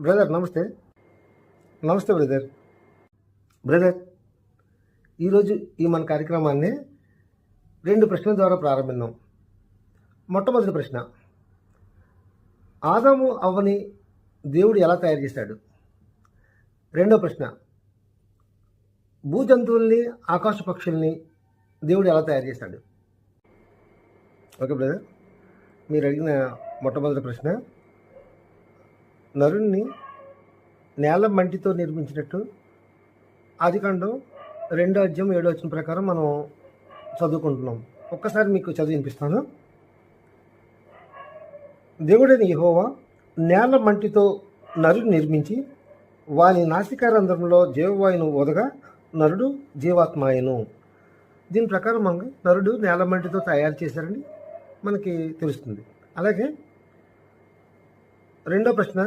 Brother నమస్తే. నమస్తే brother brother ఈరోజు ఈ మన కార్యక్రమాన్ని రెండు ప్రశ్నల ద్వారా ప్రారంభిద్దాం. మొట్టమొదటి ప్రశ్న ఆదాము అవ్వని దేవుడు ఎలా తయారు చేశాడు? రెండో ప్రశ్న భూజంతువుల్ని ఆకాశ పక్షుల్ని దేవుడు ఎలా తయారు చేశాడు? ఓకే బ్రదర్ మీరు అడిగిన మొట్టమొదటి ప్రశ్న నరుణ్ణి నేల మంటితో నిర్మించినట్టు. ఆదికాండం రెండో అధ్యాయం ఏడో వచ్చిన ప్రకారం మనం చదువుకుంటున్నాం. ఒక్కసారి మీకు చదివి వినిపిస్తాను. దేవుడైన యహోవా నేల మంటితో నరుడు నిర్మించి వాని నాసికారంధ్రంలో జీవవాయును వదగా నరుడు జీవాత్మాయను. దీని ప్రకారం మనకి నరుడు నేల మంటితో తయారు చేశారని మనకి తెలుస్తుంది. అలాగే రెండో ప్రశ్న